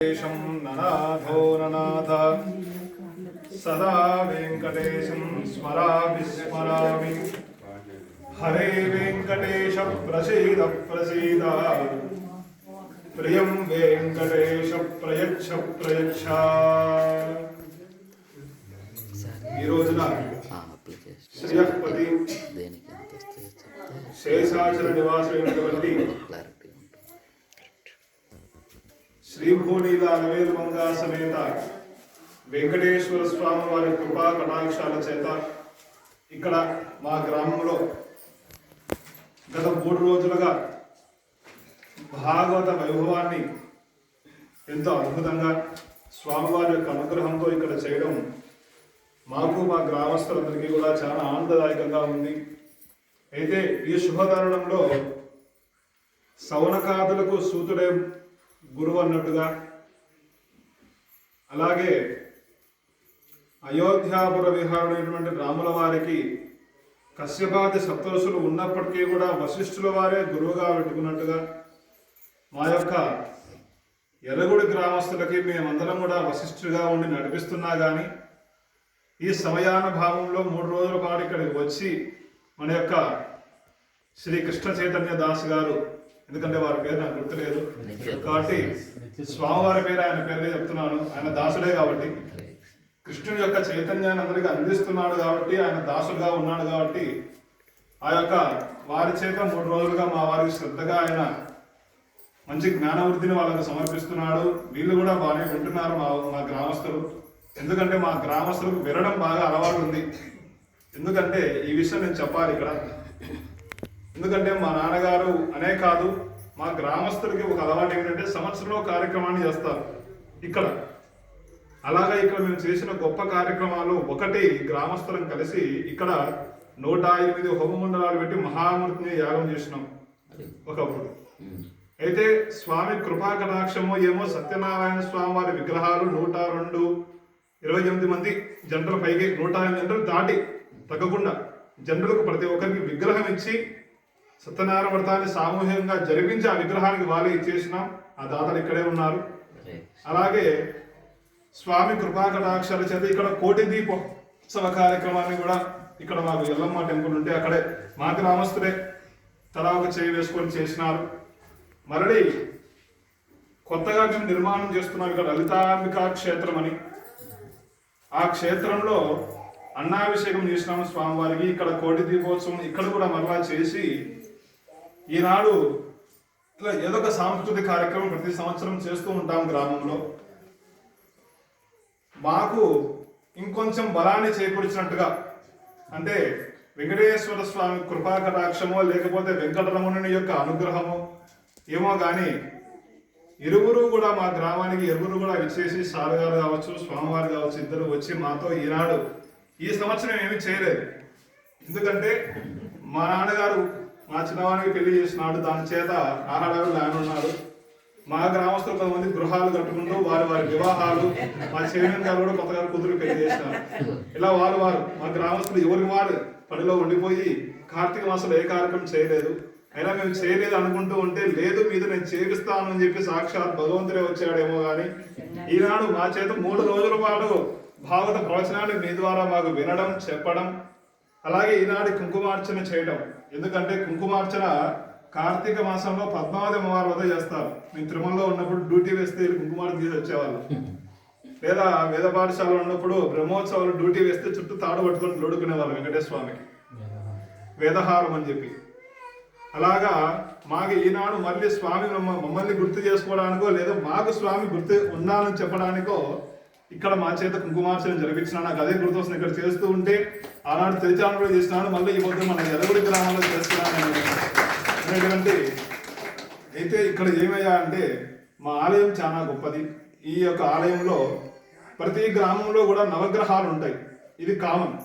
వెంకటేశం ననాథో ననాథ సదా వెంకటేశం స్మరామి స్మరామి హరే వెంకటేశ ప్రసీద ప్రసీద ప్రియం వెంకటేశ ప్రయచ్చ ప్రయచ్చ ఈ రోజున శ్రీయపతి శేషాచల నివాసమైనటువంటి శ్రీభూనీల నవేలు మంగా సమేత వెంకటేశ్వర స్వామి వారి కృపా కటాక్షాల చేత ఇక్కడ మా గ్రామంలో గత మూడు రోజులుగా భాగవత వైభవాన్ని ఎంతో అద్భుతంగా స్వామివారి యొక్క అనుగ్రహంతో ఇక్కడ చేయడం మాకు మా గ్రామస్తులందరికీ కూడా చాలా ఆనందదాయకంగా ఉంది. అయితే ఈ శుభతరుణంలో సౌనకాదులకు సూతుడే గురువు అన్నట్టుగా. అలాగే అయోధ్యాపుర విహారుడైనటువంటి రాముల వారికి కశ్యపాది సప్తరుషులు ఉన్నప్పటికీ కూడా వశిష్ఠుల వారే గురువుగా పెట్టుకున్నట్టుగా మా యొక్క ఎర్రగుడి గ్రామస్తులకి మేమందరం కూడా వశిష్ఠుగా ఉండి నడిపిస్తున్నా కానీ ఈ సమయానుభావంలో మూడు రోజుల పాటు ఇక్కడికి వచ్చి మన యొక్క శ్రీ కృష్ణ చైతన్య దాస్ గారు ఎందుకంటే వారి పేరు నాకు గుర్తులేదు. కాబట్టి స్వామివారి పేరు ఆయన పేరే చెప్తున్నాను. ఆయన దాసుడే కాబట్టి. కృష్ణుని యొక్క చైతన్యాన్ని అందరికీ అందిస్తున్నాడు కాబట్టి ఆయన దాసుడుగా ఉన్నాడు కాబట్టి ఆ యొక్క వారి చేత మూడు రోజులుగా మా వారికి శ్రద్ధగా ఆయన మంచి జ్ఞానవృద్ధిని వాళ్ళకు సమర్పిస్తున్నాడు. వీళ్ళు కూడా బాగానే వింటున్నారు మా మా గ్రామస్తులు. ఎందుకంటే మా గ్రామస్తులకు వినడం బాగా అలవాటు ఉంది. ఎందుకంటే ఈ విషయం నేను చెప్పాలి ఇక్కడ. ఎందుకంటే మా నాన్నగారు అనే కాదు మా గ్రామస్తులకి ఒక అలవాటు ఏంటంటే సంవత్సరంలో కార్యక్రమాన్ని చేస్తారు. ఇక్కడ. అలాగా ఇక్కడ మేము చేసిన గొప్ప కార్యక్రమాలు ఒకటి గ్రామస్తులం కలిసి ఇక్కడ నూట ఎనిమిది హోమమండలాలు పెట్టి మహామూర్తిని యాగం చేసినాం. ఒకప్పుడు అయితే స్వామి కృపా కటాక్షము ఏమో సత్యనారాయణ స్వామి వారి విగ్రహాలు నూట రెండు ఇరవై ఎనిమిది మంది జనరల్ పైకి నూట ఎనిమిది జనరల్ దాటి తగ్గకుండా జనరల్కు ప్రతి ఒక్కరికి విగ్రహం ఇచ్చి సత్యనారాయణ వ్రతాన్ని సామూహికంగా జరిపించి ఆ విగ్రహానికి వాళ్ళే ఇచ్చేసినాం. ఆ దాతలు ఇక్కడే ఉన్నారు. అలాగే స్వామి కృపా కటాక్షాల చేత ఇక్కడ కోటి దీపోత్సవ కార్యక్రమాన్ని కూడా ఇక్కడ మాకు ఎల్లమ్మ టెంపుల్ ఉంటే అక్కడే మా గ్రామస్తులే తలా ఒక చేయి వేసుకొని చేసినారు. మరలి కొత్తగా మేము నిర్మాణం చేస్తున్నాం ఇక్కడ లలితాంబికా క్షేత్రం అని. ఆ క్షేత్రంలో అన్నాభిషేకం చేసినాము స్వామివారికి. ఇక్కడ కోటి దీపోత్సవం ఇక్కడ కూడా మరలా చేసి ఈనాడు ఇలా ఏదో ఒక సాంస్కృతిక కార్యక్రమం ప్రతి సంవత్సరం చేస్తూ ఉంటాం గ్రామంలో. మాకు ఇంకొంచెం బలాన్ని చేకూర్చినట్టుగా అంటే వెంకటేశ్వర స్వామి కృపా కటాక్షమో లేకపోతే వెంకటరమణుని యొక్క అనుగ్రహమో ఏమో కానీ ఇరువురు కూడా మా గ్రామానికి ఇరువురు కూడా విచ్చేసి సారుగారు కావచ్చు స్వామివారు కావచ్చు ఇద్దరు వచ్చి మాతో ఈనాడు ఈ సంవత్సరం ఏమీ చేయలేదు. ఎందుకంటే మా నాన్నగారు మా చిన్నవానికి పెళ్ళి చేసినాడు. దాని చేత ఆహారాలు ఆయన ఉన్నాడు మా గ్రామస్తులు కొంతమంది గృహాలు కట్టుకుంటూ వారి వారి వివాహాలు మా చైర్మన్ గారు కూడా కొత్తగా కూతురు పెళ్ళి చేసినారు. ఇలా వారు వారు మా గ్రామస్తులు ఎవరికి వారు పనిలో ఉండిపోయి కార్తీక మాసంలో ఏ కార్యక్రమం చేయలేదు. అయినా మేము చేయలేదు అనుకుంటూ ఉంటే లేదు మీద నేను చేపిస్తాను అని చెప్పి సాక్షాత్ భగవంతుడే వచ్చాడేమో కానీ ఈనాడు మా చేత మూడు రోజుల పాటు భాగవత ప్రవచనాన్ని మీ ద్వారా మాకు వినడం చెప్పడం అలాగే ఈనాడు కుంకుమార్చన చేయడం ఎందుకంటే కుంకుమార్చన కార్తీక మాసంలో పద్మావతి అమ్మవారి వద్ద చేస్తారు. మేము తిరుమలలో ఉన్నప్పుడు డ్యూటీ వేస్తే కుంకుమార్చన తీసి వచ్చేవాళ్ళు. లేదా వేద పాఠశాలలో ఉన్నప్పుడు బ్రహ్మోత్సవాలు డ్యూటీ వేస్తే చుట్టూ తాడు పట్టుకొని లోడుకునేవాళ్ళు వెంకటేశ్వర స్వామికి వేదహారం అని చెప్పి. అలాగా మాకు ఈనాడు మళ్ళీ స్వామి మమ్మల్ని గుర్తు చేసుకోవడానికో లేదా మాకు స్వామి గుర్తు ఉన్నానని చెప్పడానికో ఇక్కడ మా చేత కుంకుమార్చన జరిపించిన నాకు అదే గుర్తొస్తుంది. ఇక్కడ చేస్తూ ఉంటే ఆనాడు తెలిచాను చేసినాడు మళ్ళీ ఈ పొద్దు మన ఎదగుడి గ్రామంలో చేస్తున్నాను అనేటువంటి అయితే ఇక్కడ ఏమయ్యా అంటే మా ఆలయం చాలా గొప్పది. ఈ యొక్క ఆలయంలో ప్రతి గ్రామంలో కూడా నవగ్రహాలు ఉంటాయి. ఇది కామన్.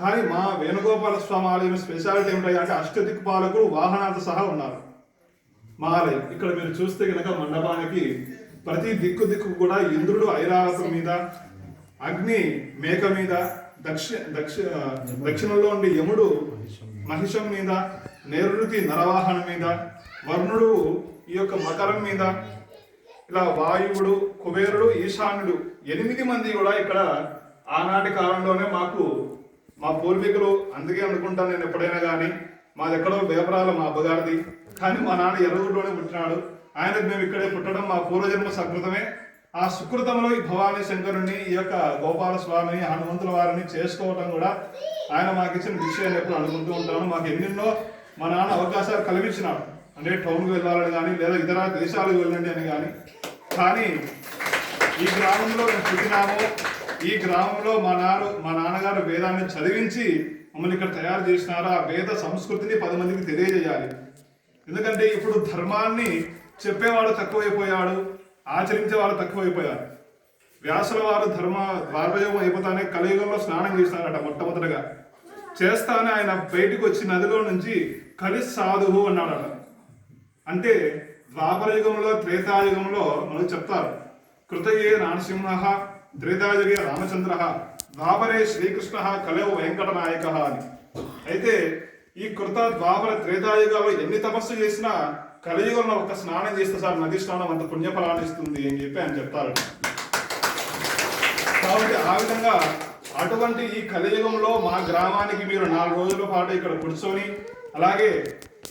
కానీ మా వేణుగోపాల స్వామి ఆలయం స్పెషాలిటీ ఏమిటాయి అంటే అష్టదిక్పాలకులు వాహనాలతో సహా ఉన్నారు. మా ఆలయం. ఇక్కడ మీరు చూస్తే కనుక మండపానికి ప్రతి దిక్కు దిక్కు కూడా ఇంద్రుడు ఐరావతం మీద అగ్ని మేక మీద దక్షి దక్షి దక్షిణంలో ఉండే యముడు మహిషం మీద నేరుతి నరవాహన మీద వర్ణుడు ఈ యొక్క మకరం మీద ఇలా వాయువుడు కుబేరుడు ఈశాన్యుడు ఎనిమిది మంది కూడా ఇక్కడ ఆనాటి కాలంలోనే మాకు మా పూర్వీకులు అందుకే అనుకుంటాను నేను ఎప్పుడైనా కానీ మాది ఎక్కడో వేపరాల మా అబ్బగారిది. కానీ మా నాన్న ఎర్రగుడిలోనే పుట్టినాడు. ఆయనకు మేము ఇక్కడే పుట్టడం మా పూర్వజన్మ సకృతమే. ఆ సుకృతంలో ఈ భవానీ శంకరుని ఈ యొక్క గోపాల స్వామిని హనుమంతుల వారిని చేసుకోవటం కూడా ఆయన మాకు ఇచ్చిన విషయాన్ని ఎప్పుడు అనుకుంటూ ఉంటాను మాకు ఎన్నెన్నో మా నాన్న అవకాశాలు కల్పించినాడు అంటే టౌన్కి వెళ్ళాలని కానీ లేదా ఇతర దేశాలకు వెళ్ళండి అని కానీ. కానీ ఈ గ్రామంలో మేము పుట్టినాము. ఈ గ్రామంలో మా నాన్న మా నాన్నగారు వేదాన్ని చదివించి మమ్మల్ని ఇక్కడ తయారు చేసినారు. ఆ వేద సంస్కృతిని పది మందికి తెలియజేయాలి. ఎందుకంటే ఇప్పుడు ధర్మాన్ని చెప్పేవాడు తక్కువైపోయాడు ఆచరించేవాడు తక్కువైపోయారు వ్యాసుల వారు ధర్మ ద్వారయోగం అయిపోతానే కలియుగంలో స్నానం చేసినారట మొట్టమొదటగా. చేస్తానే ఆయన బయటకు వచ్చి నదిలో నుంచి కలి సాధువు అన్నాడట. అంటే ద్వాపర యుగంలో త్రేతాయుగంలో మనకు చెప్తారు. కృతయే నరసింహ త్రేతాయుగే రామచంద్ర ద్వాపరే శ్రీకృష్ణ కలవు వెంకటనాయక అని. అయితే ఈ కృత ద్వాపర త్రేతాయుగాలో ఎన్ని తపస్సు చేసినా కలియుగంలో ఒక స్నానం చేస్తే సార్ నది స్నానం అంత పుణ్యఫలాన్ని ఇస్తుంది అని చెప్పి ఆయన చెప్తారు కాబట్టి ఆ విధంగా అటువంటి ఈ కలియుగంలో మా గ్రామానికి మీరు నాలుగు రోజుల పాటు ఇక్కడ కూర్చొని అలాగే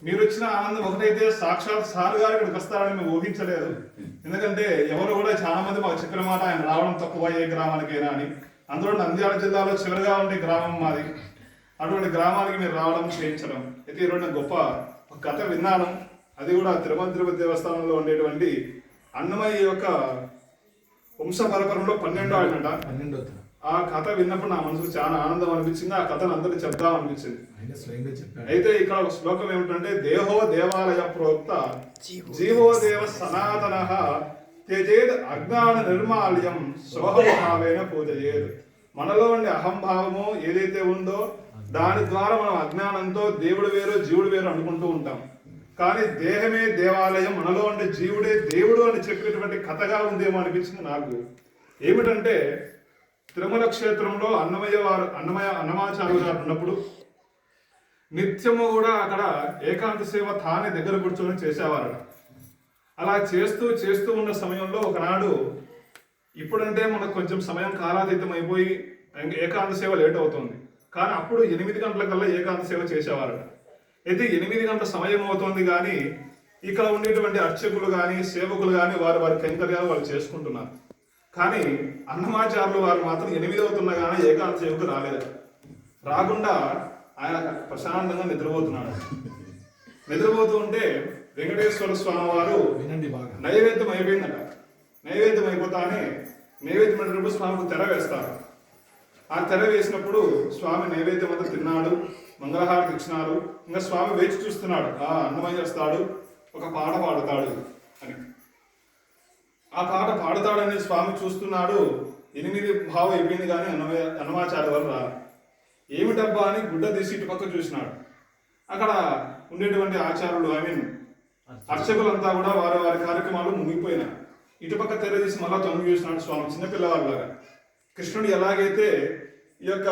మీరు వచ్చిన ఆనందం ఒకటైతే సాక్షాత్ సార్ గారు ఇక్కడికి వస్తారని మేము ఊహించలేదు. ఎందుకంటే ఎవరు కూడా చాలా మంది మాకు చెప్పిన మాట ఆయన రావడం తక్కువ ఏ గ్రామానికైనా అని. అందులో నంద్యాల జిల్లాలో చివరిగా ఉండే గ్రామం మాది. అటువంటి గ్రామానికి మీరు రావడం చేయించడం అయితే ఈరోజు గొప్ప ఒక కథ విన్నాను. అది కూడా తిరుమల తిరుపతి దేవస్థానంలో ఉండేటువంటి అన్నమయ్య యొక్క వంశ పరపరంలో పన్నెండో ఆయనట పన్నెండో ఆ కథ విన్నప్పుడు నా మనసుకు చాలా ఆనందం అనిపించింది. ఆ కథను అందరికి చెప్దాం అనిపించింది. ఆయన స్వయంగా చెప్పాడు. అయితే ఇక్కడ ఒక శ్లోకం ఏమిటంటే దేహో దేవాలయ ప్రోక్త జీవో దేవ సనాతన త్యజేద్ అజ్ఞాన నిర్మాల్యం స్వభావేన పూజయేద్. మనలో ఉండే అహంభావము ఏదైతే ఉందో దాని ద్వారా మనం అజ్ఞానంతో దేవుడు వేరు జీవుడు వేరు అనుకుంటూ ఉంటాం. కానీ దేహమే దేవాలయం మనలో ఉండే జీవుడే దేవుడు అని చెప్పేటువంటి కథగా ఉందేమో అనిపించింది నాకు. ఏమిటంటే తిరుమల క్షేత్రంలో అన్నమయ్య వారు అన్నమయ అన్నమాచార్య గారు ఉన్నప్పుడు నిత్యము కూడా అక్కడ ఏకాంత సేవ తానే దగ్గర కూర్చొని చేసేవారు అలా చేస్తూ చేస్తూ ఉన్న సమయంలో ఒకనాడు ఇప్పుడంటే మనకు కొంచెం సమయం కాలాతీతం అయిపోయి ఏకాంత సేవ లేట్ అవుతుంది. కానీ అప్పుడు ఎనిమిది గంటలకల్లా ఏకాంత సేవ చేసేవారట. అయితే ఎనిమిది గంటల సమయం అవుతుంది కానీ ఇక్కడ ఉండేటువంటి అర్చకులు కానీ సేవకులు కానీ వారు వారి కైంకర్యాలు వాళ్ళు చేసుకుంటున్నారు. కానీ అన్నమాచారులు వారు మాత్రం ఎనిమిది అవుతున్నా కానీ ఏకాంత సేవకు రాలేదు. రాకుండా ఆయన ప్రశాంతంగా నిద్రపోతున్నాడు. నిద్రపోతూ ఉంటే వెంకటేశ్వర స్వామి వారు వినండి బాగా. నైవేద్యం అయిపోయిందట. నైవేద్యం అయిపోతానే నైవేద్యం అయినప్పుడు స్వామికి తెర వేస్తారు. ఆ తెర వేసినప్పుడు స్వామి నైవేద్యం అంతా తిన్నాడు. మంగళహారతి ఇచ్చినారు ఇంకా స్వామి వేచి చూస్తున్నాడు. ఆ అన్నమయ్య వస్తాడు ఒక పాట పాడుతాడు అని. ఆ పాట పాడుతాడని స్వామి చూస్తున్నాడు. ఎనిమిది భావం అయిపోయింది కానీ అన్నమయ్య అన్నమాచార్య వారు రారు. ఏమిటబ్బా అని గుడ్డ తీసి ఇటు పక్క చూసినాడు. అక్కడ ఉండేటువంటి ఆచారులు ఐ మీన్ అర్చకులంతా కూడా వారి వారి కార్యక్రమాలు మునిగిపోయినారు ఇటుపక్క తెర తీసి మళ్ళా తొంగి చూసినాడు స్వామి చిన్నపిల్లవాళ్ళలాగా. కృష్ణుడు ఎలాగైతే ఈ యొక్క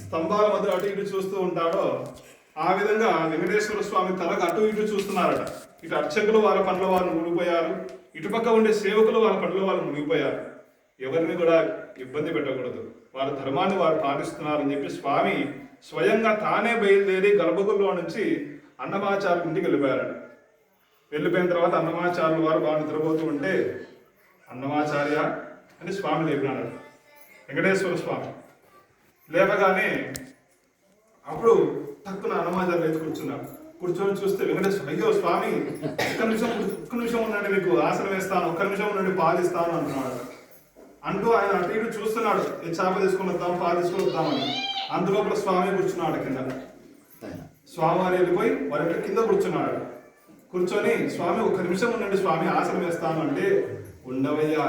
స్తంభాల మధ్య అటు ఇటు చూస్తూ ఉంటాడో ఆ విధంగా వెంకటేశ్వర స్వామి తలకు అటు ఇటు చూస్తున్నారట. ఇటు అర్చకులు వాళ్ళ పనుల వారు మునిగిపోయారు. ఇటుపక్క ఉండే సేవకులు వాళ్ళ పనుల వాళ్ళు మునిగిపోయారు. ఎవరిని కూడా ఇబ్బంది పెట్టకూడదు. వారి ధర్మాన్ని వారు పాటిస్తున్నారని చెప్పి స్వామి స్వయంగా తానే బయలుదేరి గర్భగుల్లో నుంచి అన్నమాచార్య ఇంటికి వెళ్ళిపోయారట. వెళ్ళిపోయిన తర్వాత అన్నమాచార్యులు వారు వారిని నిద్రపోతూ ఉంటే అన్నమాచార్య అని స్వామి లేపినాడు వెంకటేశ్వర స్వామి. లేపగానే అప్పుడు తక్కువ అన్నమాచార్య లేచి కూర్చున్నాడు కూర్చొని చూస్తే వెంకటేశ్వర అయ్యో స్వామి ఒక్క నిమిషం ఒక్క నిమిషం ఉండండి మీకు ఆసనం వేస్తాను ఒక్క నిమిషం ఉండండి పాలిస్తాను అంటున్నాడు. అంటూ ఆయన అటు ఇటు చూస్తున్నాడు. చేప తీసుకుని వద్దాం పాలు తీసుకుని వద్దామని. అందులోపల స్వామి కూర్చున్నాడు కింద. స్వామివారు వెళ్ళిపోయి వారి కింద కూర్చున్నాడు. కూర్చొని స్వామి ఒక్క నిమిషం ఉండండి స్వామి ఆసనం వేస్తాను అంటే ఉండవయ్యా.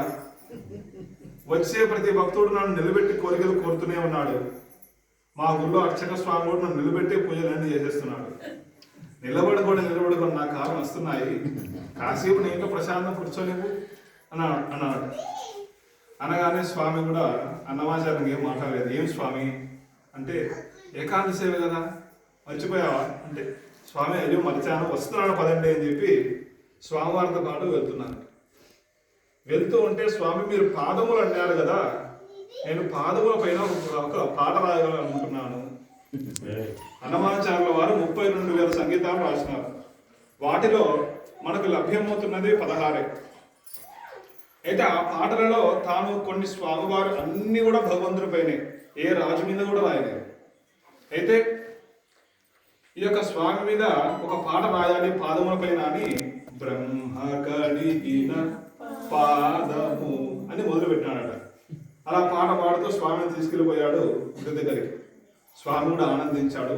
వచ్చే ప్రతి భక్తుడు నన్ను నిలబెట్టి కోరికలు కోరుతూనే ఉన్నాడు. మా గుళ్ళో అర్చక స్వామి కూడా నన్ను నిలబెట్టి పూజలన్నీ చేసేస్తున్నాడు. నిలబడి కూడా నిలబడి నా కాలం వస్తున్నాయి కాసేపు నేను ప్రశాంతం కూర్చోలేవు అన్నాడు అన్నాడు. అనగానే స్వామి కూడా అన్నమాచారం ఏం మాట్లాడలేదు. ఏం స్వామి? అంటే ఏకాంత సేవ కదా? మర్చిపోయావా? అంటే స్వామి అయ్యో మర్చాను. వస్తున్నాను పదండి అని చెప్పి స్వామివారితో పాటు వెళ్తున్నాను. వెళ్తూ ఉంటే స్వామి మీరు పాదములు అన్నారు కదా నేను పాదముల పైన ఒక- పాట రాయాలనుకుంటున్నాను. అన్నమాచార్యుల వారు ముప్పై రెండు వేల సంగీతాలు రాసినారు. వాటిలో మనకు లభ్యమవుతున్నది పదహారే. అయితే ఆ పాటలలో తాను కొన్ని స్వామివారు అన్ని కూడా భగవంతుడిపైనే ఏ రాజు మీద కూడా రాయలేదు. అయితే ఈ యొక్క స్వామి మీద ఒక పాట రాయాలి పాదముల పైన అని బ్రహ్మ కడిగిన పాదము అని మొదలు పెట్టినాడట అలా పాట పాడుతూ స్వామిని తీసుకెళ్ళిపోయాడు ఇంటి దగ్గరికి. స్వామి కూడా ఆనందించాడు.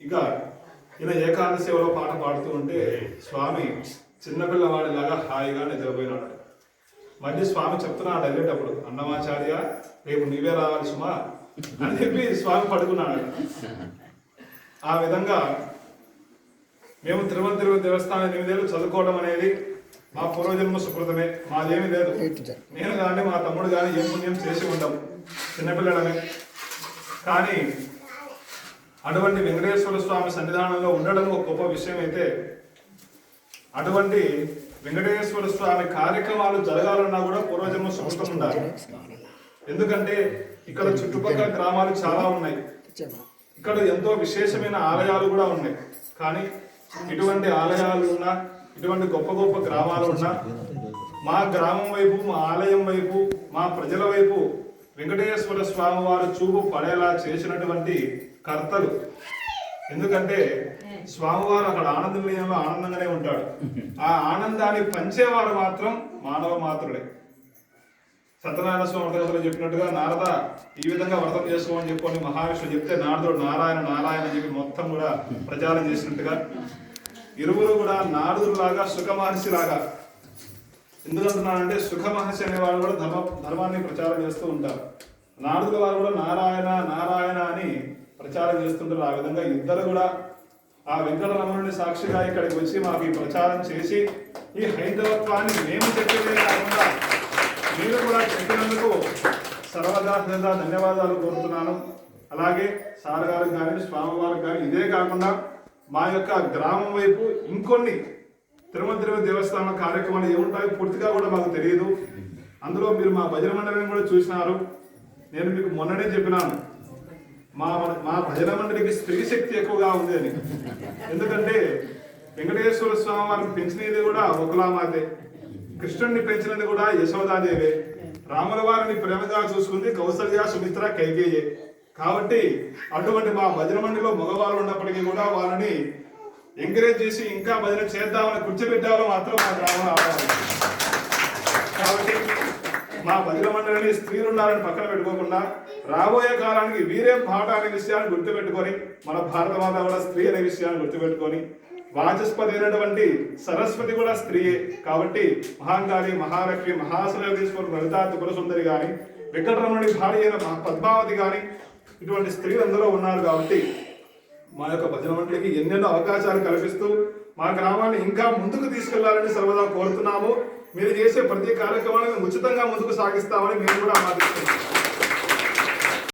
ఇక ఈయన ఏకాంత సేవలో పాట పాడుతూ ఉంటే స్వామి చిన్నపిల్లవాడిలాగా హాయిగా నిద్రపోయినాడు. మళ్ళీ స్వామి చెప్తున్నాడు వెళ్ళేటప్పుడు అన్నమాచార్య రేపు నీవే రావాలి సుమా అని చెప్పి స్వామి పడుకున్నాడు. ఆ విధంగా మేము తిరుమల తిరుపతి దేవస్థానం ఎనిమిదేళ్ళు చదువుకోవడం అనేది మా పూర్వజన్మ సుకృతమే మాదేమీ లేదు. నేను కానీ మా తమ్ముడు కానీ ఏం పుణ్యం చేసి ఉంటాం చిన్నపిల్లడమే. కానీ అటువంటి వెంకటేశ్వర స్వామి సన్నిధానంలో ఉండడం ఒక గొప్ప విషయం అయితే అటువంటి వెంకటేశ్వర స్వామి కార్యక్రమాలు జరగాలన్నా కూడా పూర్వజన్మ సుకృతం ఉండాలి. ఎందుకంటే ఇక్కడ చుట్టుపక్కల గ్రామాలు చాలా ఉన్నాయి. ఇక్కడ ఎంతో విశేషమైన ఆలయాలు కూడా ఉన్నాయి. కానీ ఇటువంటి ఆలయాలు ఉన్నా ఇటువంటి గొప్ప గొప్ప గ్రామాలు ఉన్నా మా గ్రామం వైపు మా ఆలయం వైపు మా ప్రజల వైపు వెంకటేశ్వర స్వామి వారు చూపు పడేలా చేసినటువంటి కర్తలు. ఎందుకంటే స్వామివారు అక్కడ ఆనందం లేనిలో ఆనందంగానే ఉంటాడు. ఆ ఆనందాన్ని పంచేవారు మాత్రం మానవ మాత్రుడే. సత్యనారాయణ స్వామి వ్రతంలో చెప్పినట్టుగా నారద ఈ విధంగా వ్రతం చేసుకోమని చెప్పుకొని మహావిష్ణువు చెప్తే నారదుడు నారాయణ నారాయణ అని చెప్పి మొత్తం కూడా ప్రచారం చేసినట్టుగా ఇరువురు కూడా నారదులాగా సుఖ మహర్షి ఎందుకు ఎందుకంటున్నానంటే సుఖ మహర్షి అనేవాడు కూడా ధర్మ ధర్మాన్ని ప్రచారం చేస్తూ ఉంటారు. నారదుల వారు కూడా నారాయణ నారాయణ అని ప్రచారం చేస్తుంటారు. ఆ విధంగా ఇద్దరు కూడా ఆ వెంకటరమణుని సాక్షిగా ఇక్కడికి వచ్చి మాకు ఈ ప్రచారం చేసి ఈ హైందవత్వాన్ని మేము చెప్పేదే కాకుండా మీరు కూడా చెప్పినందుకు సర్వదా ధన్యవాదాలు కోరుతున్నాను. అలాగే సార్ గారికి కానీ స్వామివారికి కానీ ఇదే కాకుండా మా యొక్క గ్రామం వైపు ఇంకొన్ని తిరుమల తిరుమల దేవస్థానం కార్యక్రమాలు ఏముంటాయో పూర్తిగా కూడా మాకు తెలియదు. అందులో మీరు మా భజన మండలిని కూడా చూసినారు. నేను మీకు మొన్ననే చెప్పినాను. మా మా భజన మండలికి స్త్రీ శక్తి ఎక్కువగా ఉంది అని. ఎందుకంటే వెంకటేశ్వర స్వామి వారిని పెంచినది కూడా ఒకలామాదే కృష్ణుడిని పెంచినది కూడా యశోదాదేవే. రాముల వారిని ప్రేమగా చూసుకుంది కౌసల్య సుమిత్ర కైకేయే. కాబట్టి అటువంటి మా భజన మండలిలో మగవాళ్ళు ఉన్నప్పటికీ కూడా వాళ్ళని ఎంకరేజ్ చేసి ఇంకా భజన చేద్దామని కూర్చోబెట్టాలో మాత్రం మా గ్రామంలో ఆడాలి కాబట్టి మా భజన మండలిని స్త్రీలు ఉన్నారని పక్కన పెట్టుకోకుండా రాబోయే కాలానికి వీరే పాట అనే విషయాన్ని గుర్తుపెట్టుకొని మన భారత మాత కూడా స్త్రీ అనే విషయాన్ని గుర్తుపెట్టుకొని వాచస్పతి అయినటువంటి సరస్వతి కూడా స్త్రీయే. కాబట్టి మహాంకాళి మహాలక్ష్మి మహాసరవేశ్వరు లలితా త్రిపుర సుందరి గాని వెంకటరమణుడి భార్య అయిన మహా పద్మావతి గాని ఇటువంటి స్త్రీలు అందరూ ఉన్నారు కాబట్టి మా యొక్క భజన మండలికి ఎన్నెన్నో అవకాశాలు కల్పిస్తూ మా గ్రామాన్ని ఇంకా ముందుకు తీసుకెళ్ళాలని సర్వదా కోరుతున్నాము. మీరు చేసే ప్రతి కార్యక్రమాన్ని ఉచితంగా ముందుకు సాగిస్తామని మేము కూడా ఆదేశిస్తున్నాం